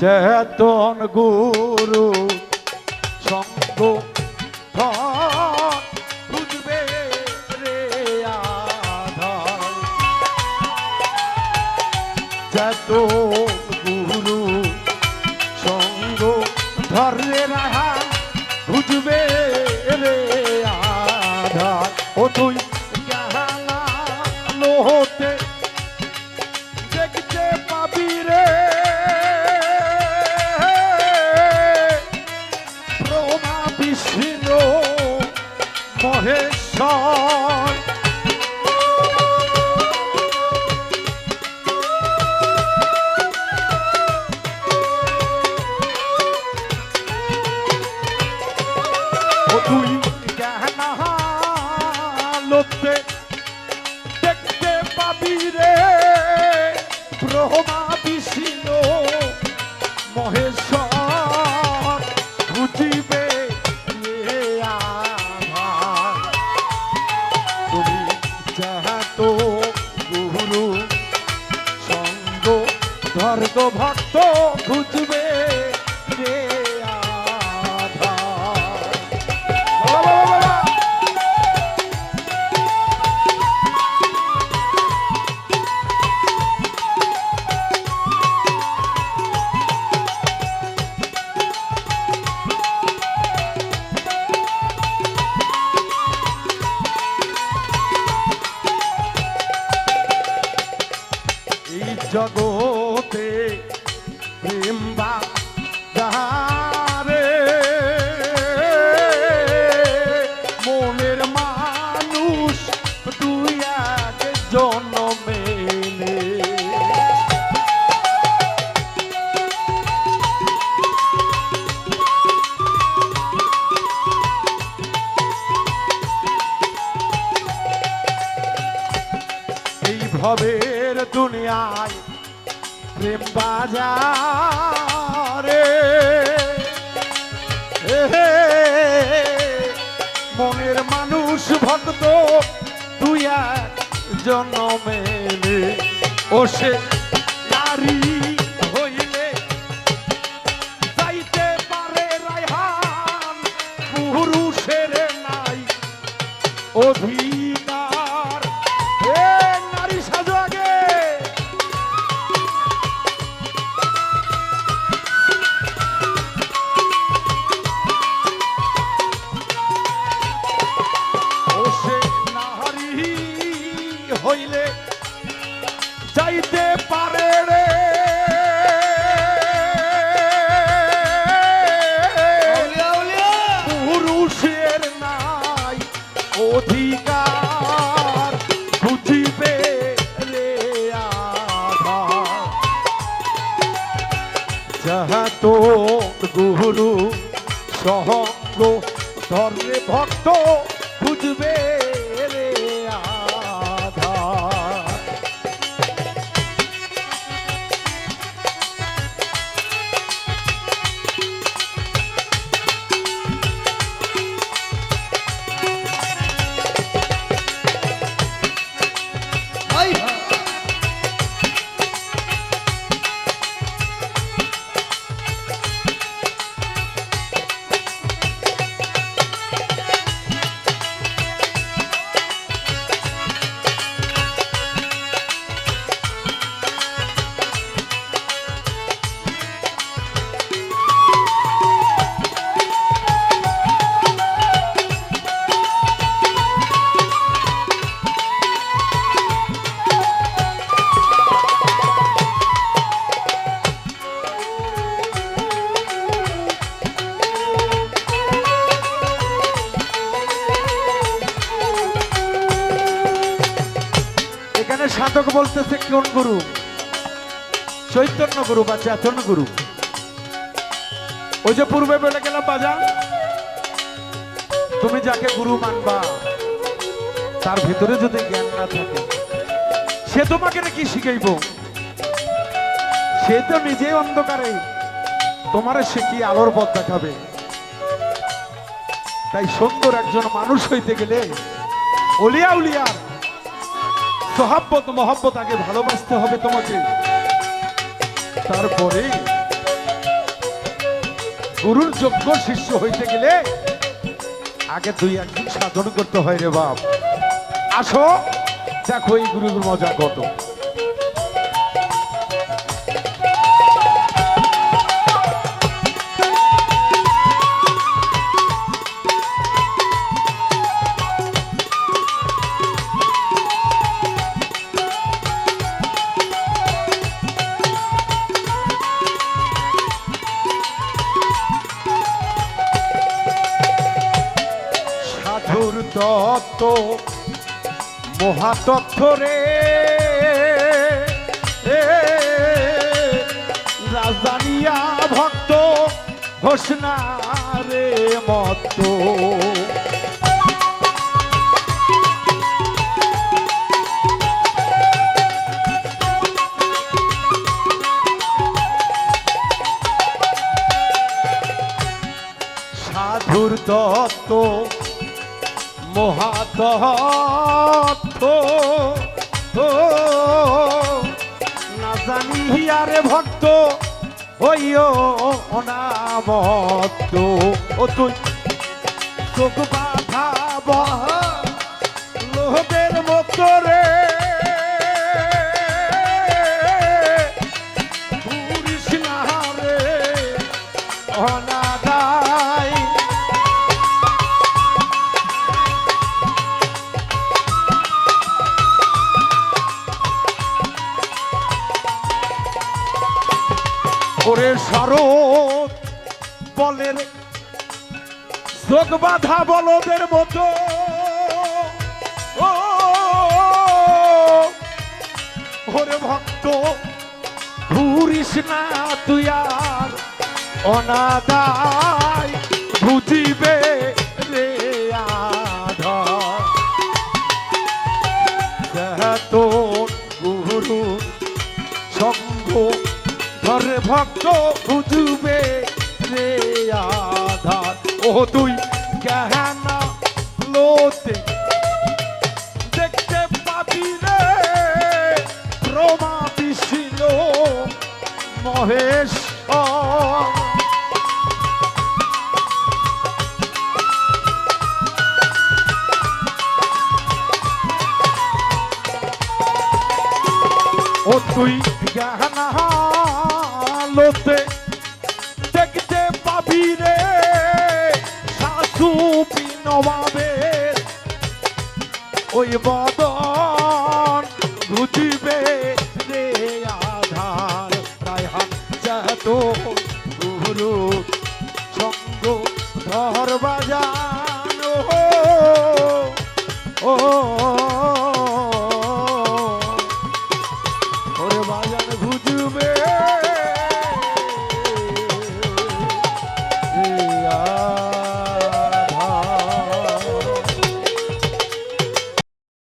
চেতন গুরু সঙ্গ মহেশ্বর তুই জগতে প্রেম বা যাহারে মনের মানুষ দুই এক এই ভবের দুনিয়ায় প্রেম বাজারে। মনের মানুষ ভক্ত, তুই এক ও সে নারী হইলে যাইতে পারে রায়হান, পুরুষের নাই অধিকার যাইতে পারে রে। পুরুষের নাই অধিকার বুঝিবে রে যাহা তো গুরু সহঙ্গ ধর্মে ভক্ত বুঝবে সাধক বলতেছে কোন গুরু? চৈতন্য গুরু বা চেতন গুরু? ওই যে পূর্বে বলে গেলাম বাজা তুমি যাকে গুরু মানবা, তার ভিতরে যদি জ্ঞান না থাকে, সে তোমাকে কি শিখাইব? সে তো নিজে অন্ধকারে, তোমার সে কি আলোর পথ দেখাবে? তাই সুন্দর একজন মানুষ হইতে গেলে, অলিয়া উলিয়ার সহাব্বত মহাব্বত আগে ভালোবাসতে হবে তোমাকে। তারপরে গুরুর যোগ্য শিষ্য হইতে গেলে আগে দুই একদিন সাধন করতে হয় রে বাপ। আসো, দেখো এই গুরুর মজা কত। তত্ত্ব মহাতত্ত্ব রে এ, রাজানিয়া ভক্ত ঘোষণা রে মত সাধুর তত্ত্ব মহাতত্ত্ব তো না জানি আরে ভক্ত, হইও অনামত্ত ও তুই, চোখ বাধা বহ লোহদের মতো শরৎ বলের চোখ বাধা বলদের মতো। ওরে ভক্ত ঘুরিস না তুই আর অনাদায় বুঝিবে ভক্ত বুঝবে রে আধার। ও তুই লোতে দেখতে পাবি রে। প্রমা বিশিল মহেশ ও তুই গহনা লোতে দেখতে পাবি রে। শাশু নবাবের ওই বদন বুঝিবে রে আধার। রায়হান যত গুরু সঙ্গ ধর বাজানো। ও